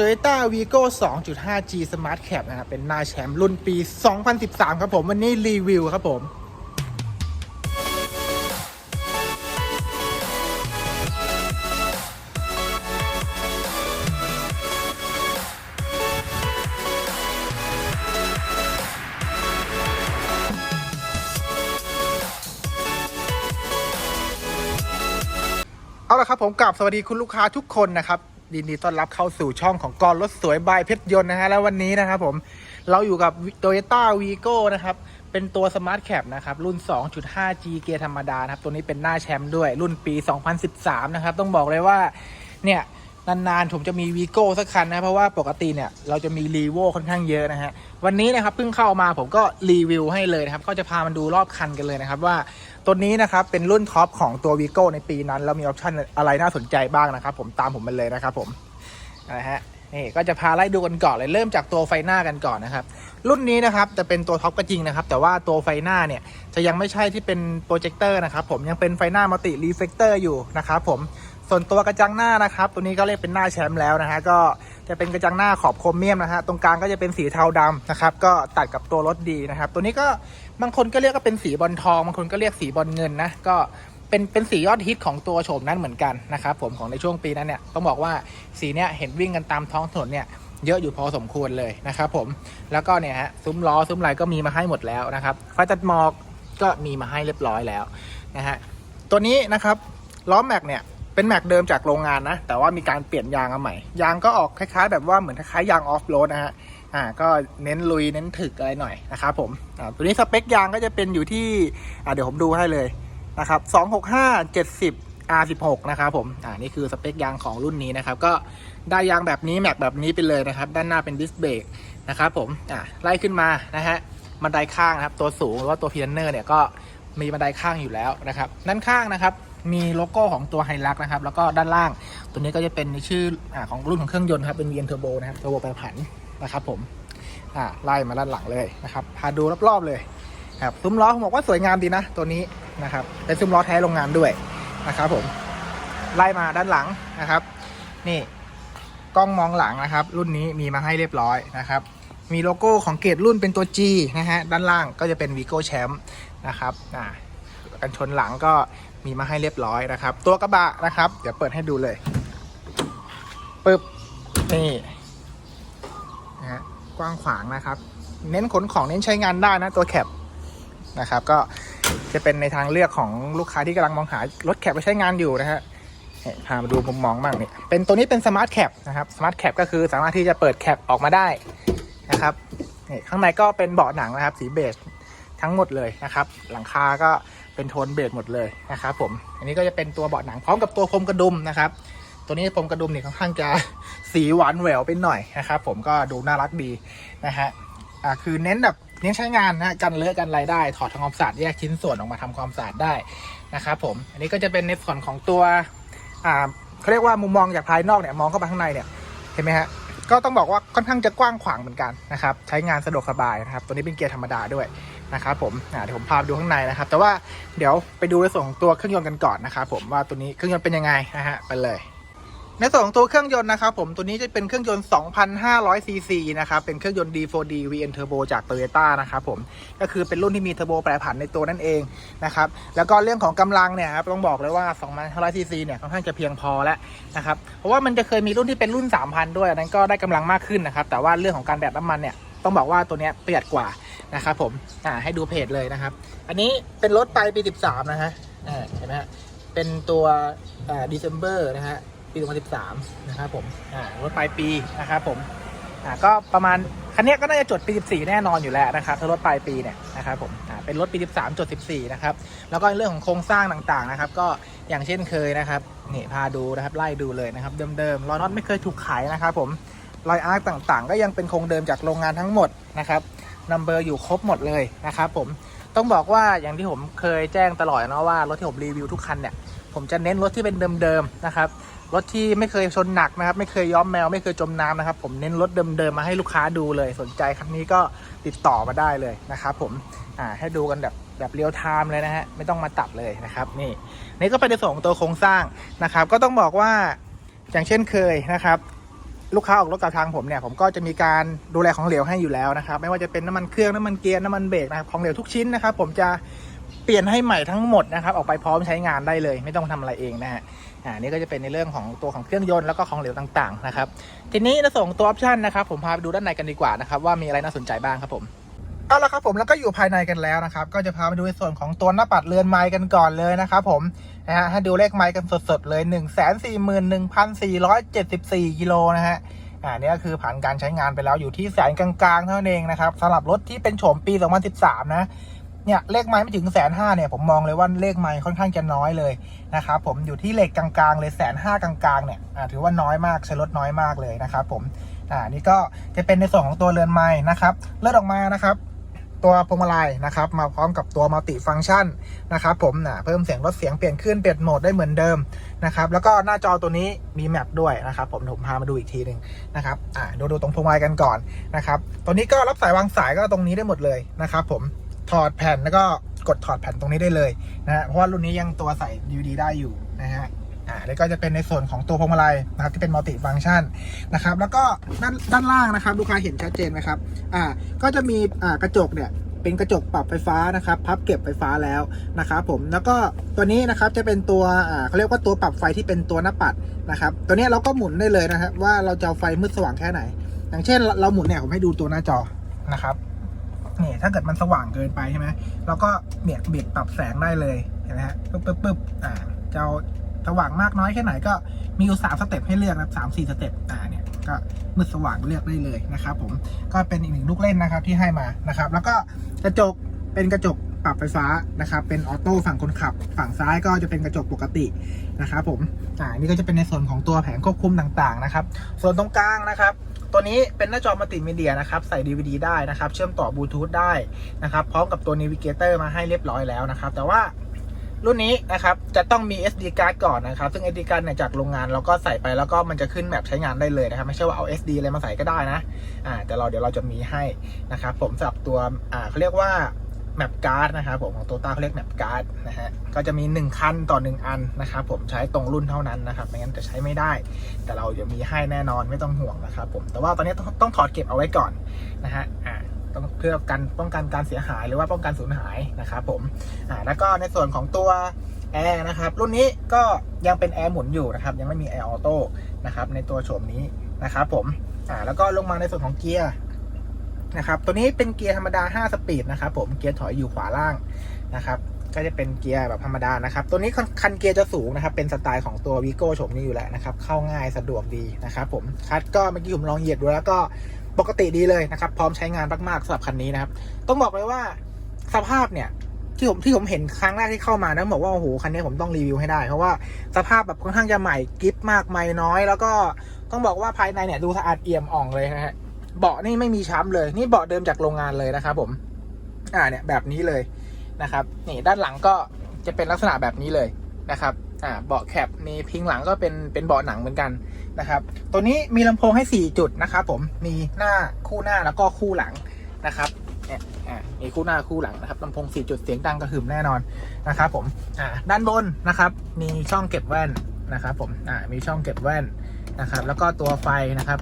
Toyota Vigo 2.5G Smart Cap นะครับเป็นหน้าแชมป์รุ่นปี 2013 ครับผม วันนี้รีวิวครับผมเอาละครับผมกลับสวัสดีคุณลูกค้าทุกคนนะครับ ยินดีต้อนรับเข้าสู่ช่องของกรรถสวยบายเพชรยนต์นะฮะแล้ววันนี้นะครับผมเราอยู่กับ Toyota Vigo นะครับ เป็นตัวสมาร์ทแคปนะครับ รุ่น 2.5G เกียร์ธรรมดานะครับ ตัวนี้เป็นหน้าแชมป์ด้วยรุ่นปี 2013 นะครับ ต้องบอกเลยว่าเนี่ย นานๆผมจะมีวีโก้สักคันนะ เพราะว่าปกติเนี่ยเราจะมีรีโวค่อนข้างเยอะนะฮะ วันนี้นะครับเพิ่งเข้ามาผมก็รีวิวให้เลยนะครับ ก็จะพามันดูรอบคันกันเลยนะครับว่าตัวนี้นะครับเป็นรุ่นท็อปของตัววีโก้ในปีนั้น แล้วมีออปชั่นอะไรน่าสนใจบ้างนะครับผมตามผมมาเลยนะครับผมนะฮะ นี่ก็จะพาไล่ดูกันก่อนเลยเริ่มจากตัวไฟหน้ากันก่อนนะครับ รุ่นนี้นะครับจะเป็นตัวท็อปก็จริงนะครับ แต่ว่าตัวไฟหน้าเนี่ยจะยังไม่ใช่ที่เป็นโปรเจคเตอร์นะครับผมยังเป็นไฟหน้ามัลติรีเฟกเตอร์อยู่นะครับผมส่วนตัวกระจังหน้านะครับ ตัวนี้ก็เรียกเป็นหน้าแชมป์แล้วนะฮะก็จะเป็นกระจังหน้าขอบโครเมียมนะฮะตรงกลางก็จะเป็นสีเทาดำนะครับ ก็ตัดกับตัวรถดีนะครับ ตัวนี้ก็บางคนก็เรียกว่าเป็นสีบอลทองบางคนก็เรียกสีบอลเงินนะก็ เป็นเป็นสียอดฮิตของตัวโฉมนั้นเหมือนกันนะครับผมของในช่วงปีนั้นเนี่ยต้องบอกว่าสีเนี้ยเห็นวิ่งกันตามท้องถนนเนี่ยเยอะอยู่พอสมควรเลยนะครับผมแล้วก็เนี่ยฮะซุ้มล้อซุ้มไหลก็มีมาให้หมดแล้วนะครับไฟตัดหมอกก็มีมาให้เรียบร้อยแล้วนะฮะตัวนี้นะครับล้อแม็กเนี่ยเป็นแม็กเดิมจากโรงงานนะ แต่ว่ามีการเปลี่ยนยางมาใหม่ ยางก็ออกคล้ายๆ แบบว่าเหมือนคล้ายๆยางออฟโรดนะฮะอ่าก็เน้นลุยเน้นถึกอะไรหน่อยนะครับผมอ่าตัวนี้สเปคยางก็จะเป็นอยู่ที่อ่าเดี๋ยวผมดูให้เลย นะครับ265 70 R16 นะครับผม อ่า นี่คือสเปคยางของรุ่นนี้นะครับ ก็ได้ยางแบบนี้แม็กแบบนี้ไปเลยนะครับ ด้านหน้าเป็นดิสเบรกนะครับผม อ่า ไล่ขึ้นมานะฮะ บันไดข้างนะครับ ตัวสูงหรือว่าตัวพีเนอร์เนี่ยก็มีบันไดข้างอยู่แล้วนะครับ ด้านข้างนะครับ มีโลโก้ของตัวไฮลักนะครับ แล้วก็ด้านล่าง ตัวนี้ก็จะเป็นชื่ออของรุ่นของเครื่องยนต์ครับ เป็น VN Turbo นะครับ Turbo แปรผันนะครับผม อ่า ไล่มาด้านหลังเลยนะครับ พาดูรอบๆเลยครับซุ้มล้อผมบอกว่าสวยงามดีนะ ตัวนี้ นะครับเป็นซุ้มล้อแท้โรงงานด้วยนะครับผมไล่มาด้านหลังนะครับ นี่กล้องมองหลังนะครับ รุ่นนี้มีมาให้เรียบร้อยนะครับ มีโลโก้ของเกรดรุ่นเป็นตัว G นะฮะด้านล่างก็จะเป็น Vigo Champ นะครับอ่ากันชนหลังก็มีมาให้เรียบร้อยนะครับ ตัวกระบะนะครับ เดี๋ยวเปิดให้ดูเลยปึ๊บนี่นะฮะกว้างขวางนะครับ เน้นขนของเน้นใช้งานได้นะตัวแคปนะครับ ก็ จะเป็นในทางเลือกของลูกค้าที่กำลังมองหารถแคปไปใช้งานอยู่นะฮะเนี่ยพามาดูมุมมองบ้างเนี่ยเป็นตัวนี้เป็นสมาร์ทแคปนะครับสมาร์ทแคปก็คือสามารถที่จะเปิดแคปออกมาได้นะครับนี่ข้างในก็เป็นเบาะหนังนะครับ สีเบจทั้งหมดเลยนะครับ หลังคาก็เป็นโทนเบจหมดเลยนะครับผมอันนี้ก็จะเป็นตัวเบาะหนังพร้อมกับตัวพรมกระดุมนะครับ ตัวนี้พรมกระดุมเนี่ยค่อนข้างจะสีหวานแหววไปหน่อยนะครับ ผมก็ดูน่ารักดีนะฮะอ่าคือเน้นแบบ เน้นใช้งานนะกันเลอะกันอะไรได้ ถอดทำความสะอาดแยกชิ้นส่วนออกมาทำความสะอาดได้นะครับผม อันนี้ก็จะเป็นในส่วนของตัวอ่าเขาเรียกว่ามุมมองจากภายนอกเนี่ยมองเข้าไปข้างในเนี่ยเห็นไหมฮะก็ต้องบอกว่าค่อนข้างจะกว้างขวางเหมือนกันนะครับใช้งานสะดวกสบายนะครับ ตัวนี้เป็นเกียร์ธรรมดาด้วยนะครับผมเดี๋ยวผมพาไปดูข้างในนะครับ แต่ว่าเดี๋ยวไปดูในส่วนของตัวเครื่องยนต์กันก่อนนะครับผมว่าตัวนี้เครื่องยนต์เป็นยังไงนะฮะไปเลย ในส่วนของตัวเครื่องยนต์นะครับผมตัวนี้จะเป็นเครื่องยนต์ 2,500 ซีซีนะครับเป็นเครื่องยนต์ D4D VN Turbo จาก Toyota นะครับผมก็คือเป็นรุ่นที่มีเทอร์โบแปรผันในตัวนั่นเองนะครับแล้วก็เรื่องของกำลังเนี่ยครับต้องบอกเลยว่า 2,500 ซีซีเนี่ยค่อนข้างจะเพียงพอแล้วนะครับเพราะว่ามันจะเคยมีรุ่นที่เป็นรุ่น 3,000 ด้วยอันนั้นก็ได้กำลังมากขึ้นนะครับแต่ว่าเรื่องของการแบตน้ำมันเนี่ยต้องบอกว่าตัวเนี้ยประหยัดกว่านะครับผมอ่าให้ดูเพจเลยนะครับ อันนี้เป็นรถไปปี 13 นะฮะอ่าเห็นไหมฮะเป็นตัวอ่า December นะฮะ ปี 2013 นะครับผมอ่ารถปลายปีนะครับผมอ่าก็ประมาณคันนี้ก็น่าจะจดปี 14 แน่นอนอยู่แล้วนะครับถ้ารถปลายปีเนี่ยนะครับผมอ่าเป็นรถปี 13 จด 14 นะครับ แล้วก็เรื่องของโครงสร้างต่างๆนะครับ ก็อย่างเช่นเคยนะครับนี่พาดูนะครับไล่ดูเลยนะครับเดิมๆรอยน็อตไม่เคยถูกขายนะครับผมรอยอาร์คต่างๆ ก็ยังเป็นคงเดิมจากโรงงานทั้งหมดนะครับนัมเบอร์อยู่ครบหมดเลยนะครับผมต้องบอกว่าอย่างที่ผมเคยแจ้งตลอดนะว่ารถที่ผมรีวิวทุกคันเนี่ยผมจะเน้นรถที่เป็นเดิมๆนะครับ รถที่ไม่เคยชนหนักนะครับ ไม่เคยย้อมแมว ไม่เคยจมน้ำนะครับ ผมเน้นรถเดิมๆมาให้ลูกค้าดูเลย สนใจคันนี้ก็ติดต่อมาได้เลยนะครับผมอ่าให้ดูกันแบบแบบเรียลไทม์เลยนะฮะไม่ต้องมาตัดเลยนะครับ นี่นี่ก็เป็นในส่วนของตัวโครงสร้างนะครับ ก็ต้องบอกว่าอย่างเช่นเคยนะครับ ลูกค้าออกรถกับทางผมเนี่ย ผมก็จะมีการดูแลของเหลวให้อยู่แล้วนะครับ ไม่ว่าจะเป็นน้ำมันเครื่องน้ำมันเกียร์น้ำมันเบรกนะครับของเหลวทุกชิ้นนะครับ ผมจะเปลี่ยนให้ใหม่ทั้งหมดนะครับ ออกไปพร้อมใช้งานได้เลย ไม่ต้องทำอะไรเองนะฮะ อ่านี่ก็จะเป็นในเรื่องของตัวของเครื่องยนต์แล้วก็ของเหลวต่างๆนะครับทีนี้ในส่งตัวออปชันนะครับผมพาไปดูด้านในกันดีกว่านะครับว่ามีอะไรน่าสนใจบ้างครับผมเอาละครับผมแล้วก็อยู่ภายในกันแล้วนะครับ ก็จะพาไปดูในส่วนของตัวหน้าปัดเรือนไม้กันก่อนเลยนะครับผมนะฮะให้ดูเลขไม้กันสดๆเลย 1 4 1 1 4 7 4กิโลนะฮะอ่านี่ก็คือผ่านการใช้งานไปแล้วอยู่ที่แสนกลางๆเท่านั้นเองนะครับสำหรับรถที่เป็นโฉมปี 2013 นะ เนี่ยเลขไม้ไม่ถึงแสนห้าเนี่ยผมมองเลยว่าเลขไม้ค่อนข้างจะน้อยเลยนะครับผมอยู่ที่เลขกลางๆเลยแสนห้ากลางๆเนี่ยถือว่าน้อยมากใช้รถน้อยมากเลยนะครับผมอ่านี่ก็จะเป็นในส่วนของตัวเรือนไม้นะครับเลือดออกมานะครับ ตัวพวงมาลัยนะครับ มาพร้อมกับตัวมัลติฟัง c t ชันนะครับผมนะเพิ่มเสียงลดเสียงเปลี่ยนขึ้นเปลี่ยนโหมดได้เหมือนเดิมนะครับแล้วก็หน้าจอตัวนี้มีแมปด้วยนะครับผมเดี๋ยวผมพามาดูอีกทีหนึ่งนะครับอ่าดูดูตรงพวงมาลัยกันก่อนนะครับตัวนี้ก็รับสายวางสายก็ตรงนี้ได้หมดเลยนะครับผม ถอดแผ่นแล้วก็กดถอดแผ่นตรงนี้ได้เลยนะฮะเพราะว่ารุ่นนี้ยังตัวใส่ DVD ได้อยู่นะฮะอ่าแล้วก็จะเป็นในส่วนของตัวพวงมาลัยนะครับที่เป็นมัลติฟังชันนะครับ แล้วก็ด้านด้านล่างนะครับ ลูกค้าเห็นชัดเจนไหมครับอ่าก็จะมีอ่ากระจกเนี่ยเป็นกระจกปรับไฟฟ้านะครับ พับเก็บไฟฟ้าแล้วนะครับผมแล้วก็ตัวนี้นะครับจะเป็นตัวอ่าเขาเรียกว่าตัวปรับไฟที่เป็นตัวหน้าปัดนะครับ ตัวนี้เราก็หมุนได้เลยนะครับว่าเราจะไฟมืดสว่างแค่ไหน อย่างเช่นเราหมุนเนี่ยผมให้ดูตัวหน้าจอนะครับ เนี่ยถ้าเกิดมันสว่างเกินไปใช่ไหมเราก็เนี่ยเบียดปรับแสงได้เลยเห็นไหมฮะปึ๊บปึ๊บปึ๊บอ่าจะสว่างมากน้อยแค่ไหนก็มีอยู่สามสเต็ปให้เลือกนะครับสามสี่สเต็ปอ่าเนี่ยก็มืดสว่างเลือกได้เลยนะครับผมก็เป็นอีกหนึ่งลูกเล่นนะครับที่ให้มานะครับ แล้วก็กระจกเป็นกระจกปรับไฟฟ้านะครับ เป็นออโต้ฝั่งคนขับ ฝั่งซ้ายก็จะเป็นกระจกปกตินะครับผมอ่านี่ก็จะเป็นในส่วนของตัวแผงควบคุมต่างๆนะครับ ส่วนตรงกลางนะครับ ตัวนี้เป็นหน้าจอมัลติมีเดียนะครับ ใส่ DVD ได้นะครับ เชื่อมต่อบลูทูธได้นะครับ พร้อมกับตัว Navigator มาให้เรียบร้อยแล้วนะครับ แต่ว่ารุ่นนี้นะครับ จะต้องมี SD card ก่อนนะครับ ซึ่ง SD card เนี่ยจากโรงงานเราก็ใส่ไปแล้วก็มันจะขึ้นแมปใช้งานได้เลยนะครับ ไม่ใช่ว่าเอา SD อะไรมาใส่ก็ได้นะ อ่า แต่เราเดี๋ยวเราจะมีให้นะครับ ผมสำหรับตัว อ่าเขาเรียกว่า แมปการ์ดนะครับผมของโตต้าเขาเรียกแมปการ์ดนะฮะก็จะมี 1 คันต่อ 1 อันนะครับผมใช้ตรงรุ่นเท่านั้นนะครับไม่งั้นจะใช้ไม่ได้ แต่เราจะมีให้แน่นอนไม่ต้องห่วงนะครับผมแต่ว่าตอนนี้ต้องถอดเก็บเอาไว้ก่อนนะฮะอ่าต้องเพื่อกันป้องกันการเสียหายหรือว่าป้องกันสูญหายนะครับผมอ่าแล้วก็ในส่วนของตัวแอร์นะครับรุ่นนี้ก็ยังเป็นแอร์หมุนอยู่นะครับยังไม่มีแอร์ออโต้นะครับในตัวโฉมนี้นะครับผมอ่าแล้วก็ลงมาในส่วนของเกียร์ นะครับ ตัวนี้เป็นเกียร์ธรรมดา 5 สปีดนะครับผม เกียร์ถอยอยู่ขวาล่างนะครับ ก็จะเป็นเกียร์แบบธรรมดานะครับ ตัวนี้คันเกียร์จะสูงนะครับ เป็นสไตล์ของตัววีโก้โฉมนี้อยู่แล้วนะครับ เข้าง่ายสะดวกดีนะครับผม คัดก็เมื่อกี้ผมลองเหยียบดูแล้วก็ปกติดีเลยนะครับ พร้อมใช้งานมากๆสำหรับคันนี้นะครับ ต้องบอกเลยว่าสภาพเนี่ยที่ผมที่ผมเห็นครั้งแรกที่เข้ามานะบอกว่าโอ้โหคันนี้ผมต้องรีวิวให้ได้ เพราะว่าสภาพแบบค่อนข้างจะใหม่กริปมากไม่น้อย แล้วก็ต้องบอกว่าภายในเนี่ยดูสะอาดเอี่ยมอ่องเลยนะฮะ เบาะนี่ไม่มีช้ำเลย นี่เบาะเดิมจากโรงงานเลยนะครับ ผม อ่าเนี่ยแบบนี้เลยนะครับ นี่ด้านหลังก็จะเป็นลักษณะแบบนี้เลยนะครับ อ่าเบาะแคปมีพิงหลังก็เป็นเป็นเบาะหนังเหมือนกันนะครับ ตัวนี้มีลำโพงให้ 4 จุดนะครับ ผม มีหน้าคู่หน้าแล้วก็คู่หลังนะครับเนี่ยอ่ามีคู่หน้าคู่หลังนะครับลำโพง 4 จุดเสียงดังกระหึ่มแน่นอนนะครับ ผม อ่าด้านบนนะครับ มีช่องเก็บแว่นนะครับ ผม อ่ามีช่องเก็บแว่นนะครับ แล้วก็ตัวไฟนะครับ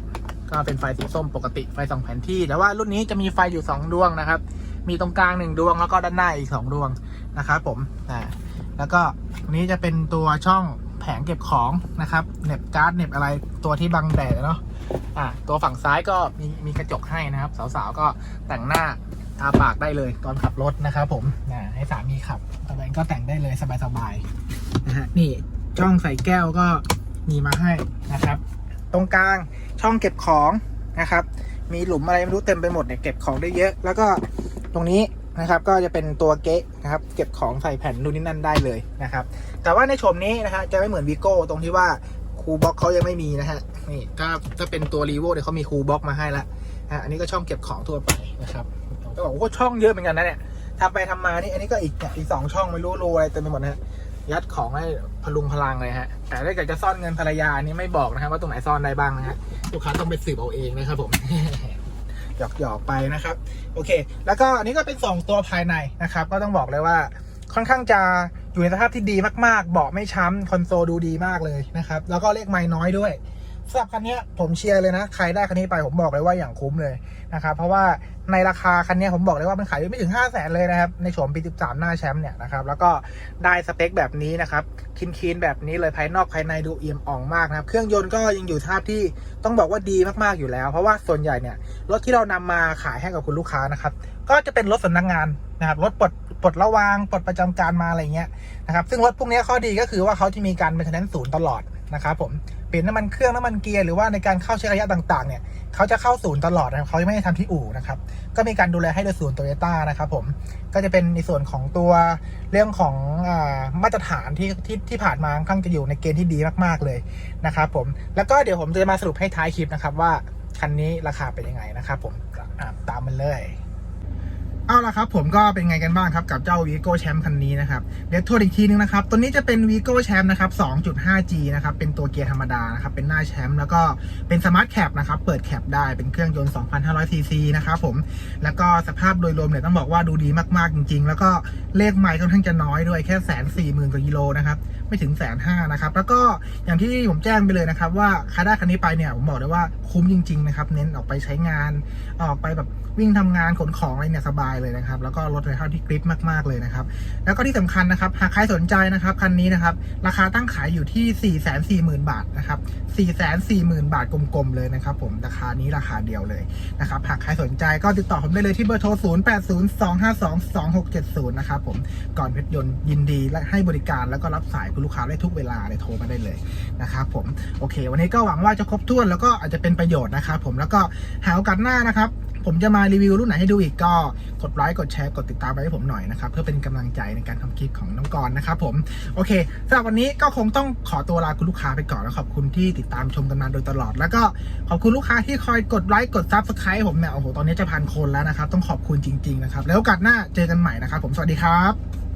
ก็เป็นไฟสีส้มปกติไฟสองแผนที่ แต่ว่ารุ่นนี้จะมีไฟอยู่ 2 ดวงนะครับ มีตรงกลางหนึ่งดวงแล้วก็ด้านหน้าอีก 2 ดวงนะครับผมอ่าแล้วก็ตรงนี้จะเป็นตัวช่องแผงเก็บของนะครับเน็บการ์ดเน็บอะไรตัวที่บังแดดเนาะอ่าตัวฝั่งซ้ายก็มีมีกระจกให้นะครับ สาวๆก็แต่งหน้าทาปากได้เลยตอนขับรถนะครับผมอ่าให้สามีขับตอนนั้นก็แต่งได้เลยสบายๆนะฮะนี่ช่องใส่แก้วก็มีมาให้นะครับ ตรงกลางช่องเก็บของนะครับ มีหลุมอะไรไม่รู้เต็มไปหมดเนี่ยเก็บของได้เยอะ แล้วก็ตรงนี้นะครับก็จะเป็นตัวเก๊ะนะครับเก็บของใส่แผ่นนู่นนี่นั่นได้เลยนะครับ แต่ว่าในโฉมนี้นะฮะจะไม่เหมือนวีโก้ตรงที่ว่าคูบ็อกเขายังไม่มีนะฮะนี่ถ้าถ้าเป็นตัวรีโวเนี่ยวเขามีคูบ็อกมาให้ละอะอันนี้ก็ช่องเก็บของทั่วไปนะครับก็บอกว่าช่องเยอะเหมือนกันนะเนี่ยทำไปทำมานี่อันนี้ก็อีกอีกสองช่องไม่รู้รูอะไรเต็มไปหมดนะฮะ ยัดของให้พลุงพลังเลยฮะ แต่ถ้าเกิดจะซ่อนเงินภรรยาอันนี้ไม่บอกนะครับว่าตรงไหนซ่อนได้บ้างนะฮะลูกค้าต้องไปสืบเอาเองนะครับผมหยอกหยอกๆไปนะครับ โอเค แล้วก็อันนี้ก็เป็นสองตัวภายในนะครับ ก็ต้องบอกเลยว่าค่อนข้างจะอยู่ในสภาพที่ดีมากๆ เบาะไม่ช้ำคอนโซลดูดีมากเลยนะครับ แล้วก็เลขไม้น้อยด้วยสำหรับคันนี้ผมเชียร์เลยนะ ใครได้คันนี้ไปผมบอกเลยว่าอย่างคุ้มเลยนะครับ เพราะว่า ในราคาคันนี้ผมบอกเลยว่ามันขายไม่ถึง 5 0 0แสนเลยนะครับ ในโฉมปี 13 หน้าแชมป์เนี่ยนะครับ แล้วก็ได้สเปคแบบนี้นะครับคินคีนแบบนี้เลยภายนอกภายในดูเอี่ยมอ่องมากนะครับ เครื่องยนต์ก็ยังอยู่สภาที่ต้องบอกว่าดีมากๆอยู่แล้ว เพราะว่าส่วนใหญ่เนี่ยรถที่เรานำมาขายให้กับคุณลูกค้านะครับ ก็จะเป็นรถสำนักงานนะครับรถปลดปลดระวางปลดประจำการมาอะไรเงี้ยนะครับซึ่งรถพวกนี้ข้อดีก็คือว่าเขาจะมีการเป็นทนนศูนย์ตลอด นะครับผมเปลี่ยนน้ำมันเครื่องน้ำมันเกียร์หรือว่าในการเข้าเช็คระยะต่าง ๆ เนี่ยเขาจะเข้าศูนย์ตลอดนะครับเขาไม่ได้ทำที่อู่นะครับก็มีการดูแลให้โดยศูนย์โตโยต้านะครับผมก็จะเป็นในส่วนของตัวเรื่องของอมาตรฐานที่ที่ที่ผ่านมาค่อนข้างจะอยู่ในเกณฑ์ที่ดีมากๆเลยนะครับผมแล้วก็เดี๋ยวผมจะมาสรุปให้ท้ายคลิปนะครับว่าคันนี้ราคาเป็นยังไงนะครับผมตามมันเลย เอาละครับ ผมก็เป็นไงกันบ้างครับ กับเจ้า Vigo Champ คันนี้นะครับเดี๋ยวทวนอีกทีนึงนะครับ ตัวนี้จะเป็น Vigo Champ นะครับ 2.5G นะครับ เป็นตัวเกียร์ธรรมดานะครับ เป็นหน้าแชมป์แล้วก็เป็นสมาร์ทแคปนะครับ เปิดแคปได้เป็นเครื่องยนต์ 2,500ซีซีนะครับผม แล้วก็สภาพโดยรวมเนี่ยต้องบอกว่าดูดีมากๆจริง ๆ แล้วก็เลขไมล์ค่อนข้างจะน้อยด้วยแค่แสนสี่หมื่นกว่ากิโลนะครับไม่ถึงแสนห้านะครับแล้วก็อย่างที่ผมแจ้งไปเลยนะครับว่าใครได้คันนี้ไปเนี่ยผมบอกเลยว่าคุ้มจริงๆนะครับเน้นออกไปใช้งาน ออกไปแบบวิ่งทำงานขนของอะไรเนี่ยสบายเลยนะครับ แล้วก็ลดราคาที่กริปมากๆเลยนะครับ แล้วก็ที่สำคัญนะครับ หากใครสนใจนะครับคันนี้นะครับ ราคาตั้งขายอยู่ที่ 4 4 0 0 0 0 บาทนะครับ4 4 0 0 0 0 บาทกลมๆเลยนะครับ ผมราคานี้ราคาเดียวเลยนะครับหากใครสนใจก็ติดต่อผมได้เลยที่เบอร์โทร 0 8 0 2 5 2 2 6 7 0 นะครับผมก่อนเพชรยนต์ยินดีและให้บริการแล้วก็รับสายคุณลูกค้าได้ทุกเวลาเลยโทรมาได้เลยนะครับผมโอเค วันนี้ก็หวังว่าจะครบถ้วนแล้วก็อาจจะเป็นประโยชน์นะครับผมแล้วก็หาโอกาสหน้านะครับ ผมจะมารีวิวรุ่นไหนให้ดูอีกก็กดไลค์กดแชร์กดติดตามไว้ให้ผมหน่อยนะครับเพื่อเป็นกำลังใจในการทำคลิปของน้องกรนะครับผมโอเคสำหรับวันนี้ก็คงต้องขอตัวลาคุณลูกค้าไปก่อนแล้วขอบคุณที่ติดตามชมกันมาโดยตลอด แล้วก็ขอบคุณลูกค้าที่คอยกดไลค์กดซับสไครต์ผมเนี่ยโอ้โหตอนนี้จะพันคนแล้วนะครับต้องขอบคุณจริงๆนะครับแล้วโอกาสหน้าเจอกันใหม่นะครับผมสวัสดีครับ